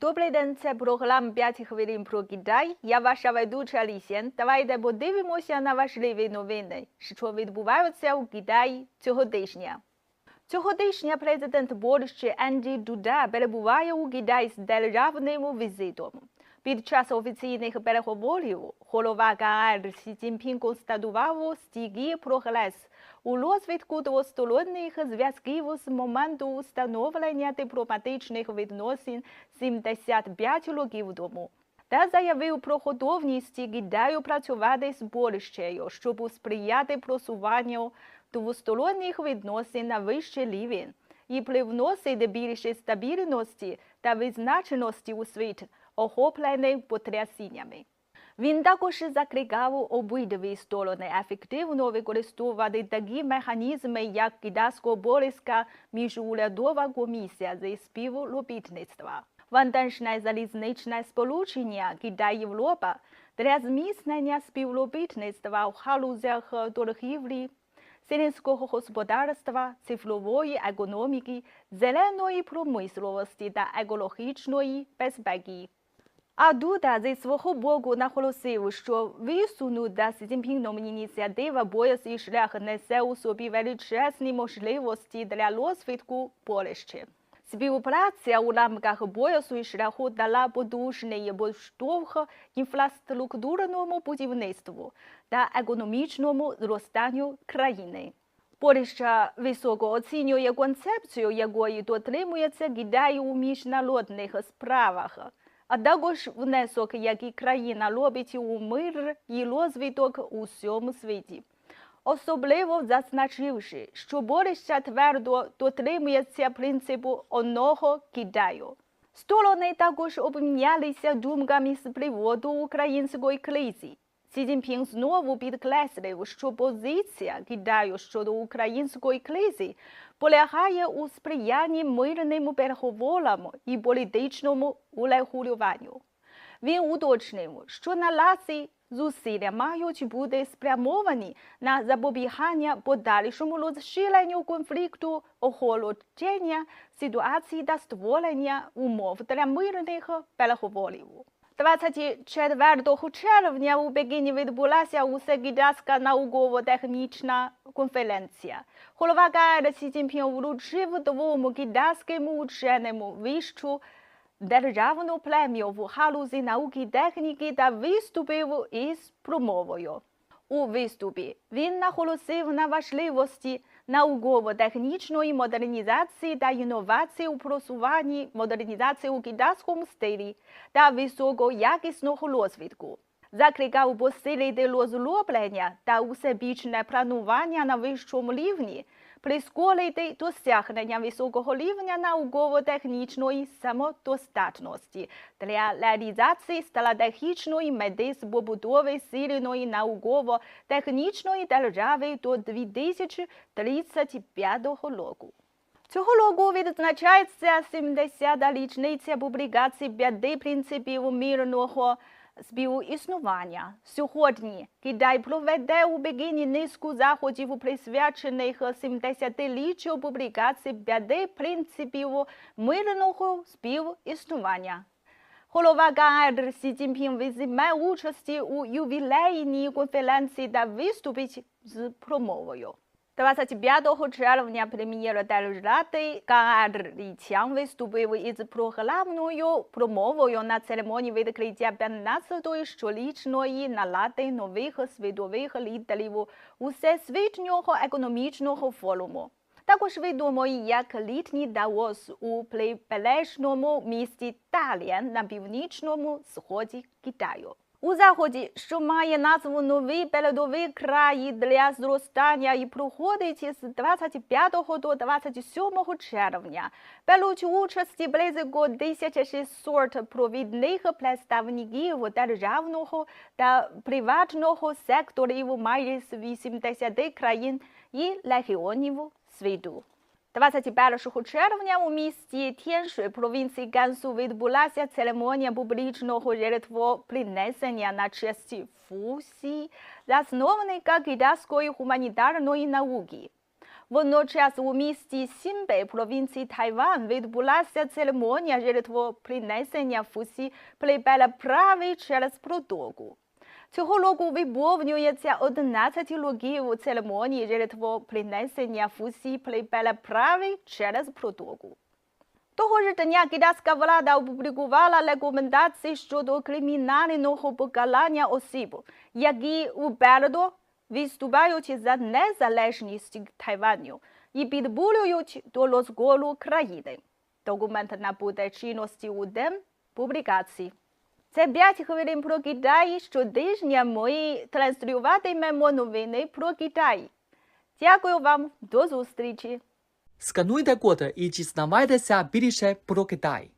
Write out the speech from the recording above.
Добрий день, це програма 5 хвилин про Китай. Я ваша ведуча Лісєн. Давайте подивимося на важливі новини, що відбуваються у Китаї цього тижня. Цього тижня президент Польщі Енді Дуда перебуває у Китаї з державним візитом. Під час офіційних переговорів голова КНР Сі Цзіньпін констатував стійкий прогрес у розвитку двосторонніх зв'язків з моменту встановлення дипломатичних відносин 75 років тому. Та заявив про готовність Китаю працювати з Польщею, щоб сприяти просуванню двосторонніх відносин на вищий рівень і привносити більше стабільності та визначеності у світ, охоплений потрясіннями. Він також закликав обидві сторони ефективно використовувати такі механізми, як китайсько-польська міжурядова комісія зі співробітництва, вантажне залізничне сполучення Китай-Європа для зміцнення співробітництва в галузях торгівлі, селянського господарства, цифрової економіки, зеленої промисловості та екологічної безпеки. А Дуда зі свого боку наголосив, що висунута Сі Цзіньпіном ініціатива «Пояс і шлях» несе у собі величезні можливості для розвитку Польщі. Співпраця у рамках поясу і шляху дала потужний поштовх інфраструктурному будівництву та економічному зростанню країни. Польща високо оцінює концепцію, якої дотримується Китай у міжнародних справах а також внесок, який країна робить у мир і розвиток у всьому світі. Особливо зазначивши, що Борища твердо дотримується принципу одного Китаю. Сторони також обмінялися думками з приводу української кризи. Цзіньпін знову підкреслив, що позиція Китаю щодо української кризи полягає у сприянні мирним переговорам і політичному урегулюванню. Він уточнив, що наразі зусилля мають бути спрямовані на запобігання подальшому розширенню конфлікту, охолодження ситуації та створення умов для мирних переговорів. 24 червня у Пекіні відбулася усегідацька науково-технічна конференція. Голова КНР Сі Цзіньпін вручив двому китайському ученому вищу державну премію в галузі науки техніки та виступив із промовою. У виступі він наголосив на важливості науково-технічної модернізації та інновації у просуванні модернізації у китайському стилі та високоякісного розвитку. Закликав посилити розроблення та усебічне планування на вищому рівні, прискорити досягнення високого рівня науково-технічної самодостатності для реалізації стратегічної мети з побудови сильної науково-технічної держави до 2035 року. Цього року відзначається 70-та річниця публікації п'яти принципів мирного співіснування. Сьогодні Китай проведе у Пекіні низку заходів, присвячених 70-річчю публікації п'яти принципів мирного співіснування. Голова КНР Сі Цзіньпін візьме участі у ювілейній конференції та виступить з промовою. 25 червня прем'єр держради КНР Лі Чан виступив із програмною промовою на церемонії відкриття 15-ї щорічної наради нових світових лідерів Усесвітнього економічного форуму. Також відомий як літній Давос у прибережному місті Таліан на північному сході Китаю. У заході, що має назву Новий передовий край для зростання і проходить з 25 до 27 червня, беруть участі близько 1600 провідних представників державного та приватного секторів майже з 80 країн і регіонів світу. 21 червня у місті Тяншуй, провінції Гансу, відбулася церемонія публічного жертвопринесення на честь Фусі, засновника китайської гуманітарної науки. Водночас у місті Сінбей, провінції Тайван, відбулася церемонія жертвопринесення Фусі правий через протоку. Цього року виповнюється 11 років церемонії жертвопринесення Фусі правий через протоку. Того ж дня китайська влада опублікувала рекомендації щодо кримінального покарання осіб, які упереду виступають за незалежність Тайваню і підбурюють до розколу країни. Документ набуде чинності у день публікації. Це 5 хвилин про Китай. Щотижня ми транслюватимемо новини про Китай. Дякую вам, до зустрічі! Скануйте код і дізнавайтеся більше про Китай.